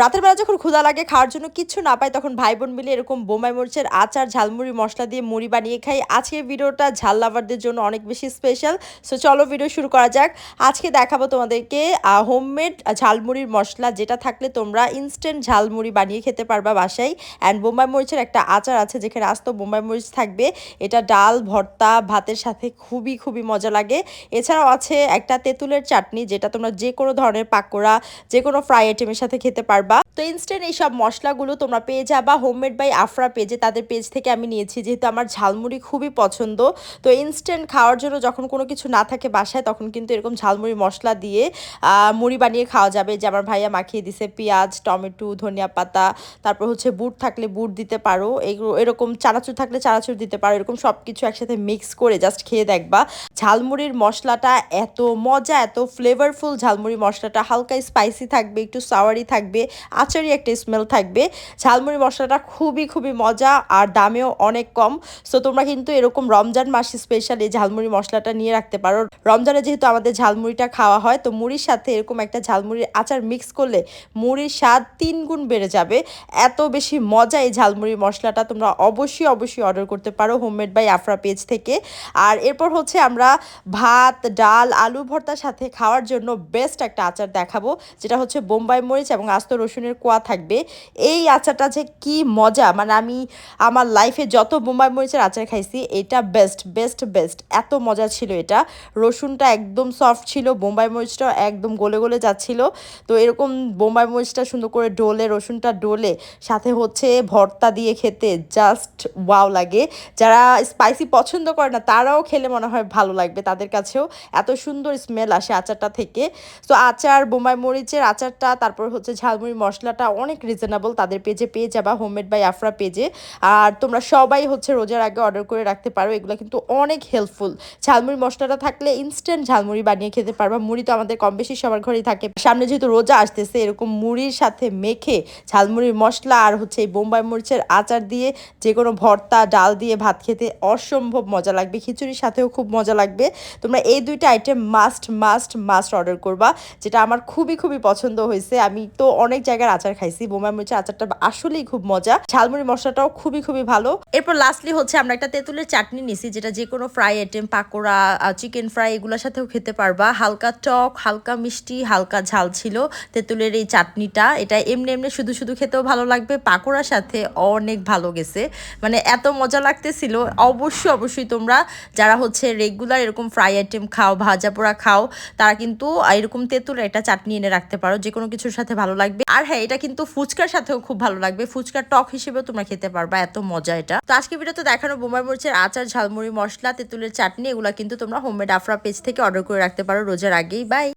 রাতের বেলা যখন ক্ষুধা লাগে, খাওয়ার জন্য কিচ্ছু না পাই, তখন ভাই বোন মিলে এরকম বোমাই মরিচের আচার, ঝালমুড়ি, মশলা দিয়ে মুড়ি বানিয়ে খাই। আজকে ভিডিওটা ঝাল লাভারদের জন্য অনেক বেশি স্পেশাল সো চলো ভিডিও শুরু করা যাক। আজকে দেখাবো তোমাদেরকে হোমমেড ঝালমুড়ির মশলা যেটা থাকলে তোমরা ইনস্ট্যান্ট ঝালমুড়ি বানিয়ে খেতে পারবা বাসায়। অ্যান্ড বোম্বাই মরিচের একটা আচার আছে যেখানে আস্ত বোম্বাই মরিচ থাকবে। এটা ডাল, ভর্তা, ভাতের সাথে খুবই খুবই মজা লাগে। এছাড়াও আছে একটা তেঁতুলের চাটনি যেটা তোমরা যে কোনো ধরনের পাকোড়া যে কোনো ফ্রাই আইটেমের সাথে খেতে পারবা। তো ইনস্ট্যান্ট এইসব মশলাগুলো তোমরা পেয়ে যাবা। হোমমেড বাই আফরা পেজে তাদের পেজ থেকে আমি নিয়েছি, যেহেতু আমার ঝালমুড়ি খুবই পছন্দ। তো ইনস্ট্যান্ট খাওয়ার জন্য যখন কোনো কিছু না থাকে বাসায়, তখন কিন্তু এরকম ঝালমুড়ি মশলা দিয়ে মুড়ি বানিয়ে খাওয়া যাবে। যে আমার ভাইয়া মাখিয়ে দিছে, পেঁয়াজ, টমেটো, ধনিয়া পাতা, তারপর হচ্ছে বুট থাকলে বুট দিতে পারো। এরকম চানাচুর থাকলে চানাচুর দিতে পারো। এরকম সব কিছু একসাথে মিক্স করে জাস্ট খেয়ে দেখবা। ঝালমুড়ির মশলাটা এত মজা, এত ফ্লেভারফুল ঝালমুড়ি মশলাটা। হালকা স্পাইসি থাকবে, একটু সাওয়ারি থাকবে। আচারি একটা স্মেল থাকবে। ঝালমুড়ি মশলাটা খুবই খুবই মজা আর দামেও অনেক কম। সো তোমরা কিন্তু এরকম রমজান মাসে স্পেশালি ঝালমুড়ি মশলাটা নিয়ে রাখতে পারো। রমজানে যেহেতু আমাদের ঝালমুড়িটা খাওয়া হয়, তো মুড়ির সাথে এরকম একটা ঝালমুড়ির আচার মিক্স করলে মুড়ির স্বাদ তিন গুণ বেড়ে যাবে। এত বেশি মজা এই ঝালমুড়ি মশলাটা তোমরা অবশ্যই অবশ্যই অর্ডার করতে পারো হোমমেড বাই আফরা পেজ থেকে। আর এরপর হচ্ছে আমরা ভাত, ডাল, আলু ভর্তার সাথে খাওয়ার জন্য বেস্ট একটা আচার দেখাবো, যেটা হচ্ছে বোম্বাই মরিচ এবং আস্ত রসুনের কোয়া থাকবে। এই আচারটা যে কি মজা মানে আমি আমার লাইফে যত বোম্বাই মরিচের আচার খাইছি, এটা বেস্ট বেস্ট বেস্ট এত মজা ছিল এটা। রসুনটা একদম সফট ছিল, বোম্বাই মরিচটাও একদম গলে গলে যাচ্ছিল। তো এরকম বোম্বাই মরিচটা সুন্দর করে ডোলে, রসুনটা ডোলে, সাথে হচ্ছে ভর্তা দিয়ে খেতে জাস্ট ওয়াও লাগে। যারা স্পাইসি পছন্দ করে না, তারাও খেলে মনে হয় ভালো লাগবে তাদের কাছেও। এত সুন্দর স্মেল আসে আচারটা থেকে। তো আচার, বোম্বাই মরিচের আচারটা, তারপর হচ্ছে ঝালমুড়ি মশলাটা অনেক রিজনেবল তাদের পেজে পেয়ে যাবা হোমমেড বাই আফরা পেজে আর তোমরা সবাই হচ্ছে রোজার আগে অর্ডার করে রাখতে পারো, এগুলো কিন্তু অনেক হেল্পফুল ঝালমুড়ি মশলাটা থাকলে ইনস্ট্যান্ট ঝালমুড়ি বানিয়ে খেতে পারবা, মুড়ি তো আমাদের কম বেশি সবার ঘরেই থাকে। সামনে যেহেতু রোজা আসতেছে, এরকম মুড়ির সাথে মেখে ঝালমুড়ির মশলা আর হচ্ছে এই বোম্বাই মরিচের আচার দিয়ে যে কোনো ভর্তা, ডাল দিয়ে ভাত খেতে অসম্ভব মজা লাগবে, খিচুড়ির সাথেও খুব মজা লাগবে। তোমরা এই দুইটা item must must must order করবা, যেটা আমার খুবই খুবই পছন্দ হয়েছে। আমি তো অনেক জায়গার আচার খাইছি বোম্বাই মরিচের আচারটা আসলেই খুব মজা। ঝালমুড়ি মশলাটাও খুবই খুবই ভালো। এরপর লাস্টলি হচ্ছে আমরা একটা তেঁতুলের চাটনি নিছি, যেটা যে কোনো fry item pakora chicken fry এগুলোর সাথেও খেতে পারবা। হালকা টক, হালকা মিষ্টি, হালকা ঝাল ছিল তেঁতুলের এই চাটনিটা। এটা এমনি এমনি শুধু শুধু খেতেও ভালো লাগবে। পাকোড়ার সাথে অনেক ভালো গেছে। মানে এত মজা লাগতেছিল। অবশ্যই অবশ্যই তোমরা যারা হচ্ছে রেগুলার এরকম ফ্রাই আইটেম খাও, ভাজা পোড়া খাও, তারা কিন্তু এরকম তেঁতুলের একটা চাটনি এনে রাখতে পারো। যে কোনো কিছুর সাথে ভালো লাগবে। আর হ্যাঁ এটা কিন্তু ফুচকার সাথেও খুব ভালো লাগবে। ফুচকার টক হিসেবেও তোমরা খেতে পারবা, এত মজা এটা। তো আজকে ভিডিওতে দেখানো বোমাই মরিচের আচার, ঝালমুড়ি, মশলা, তেঁতুলের চাটনি, এগুলা কিন্তু তোমরা হোমমেড আফরা পেজ থেকে অর্ডার করে রাখতে পারো রোজার আগেই। বাই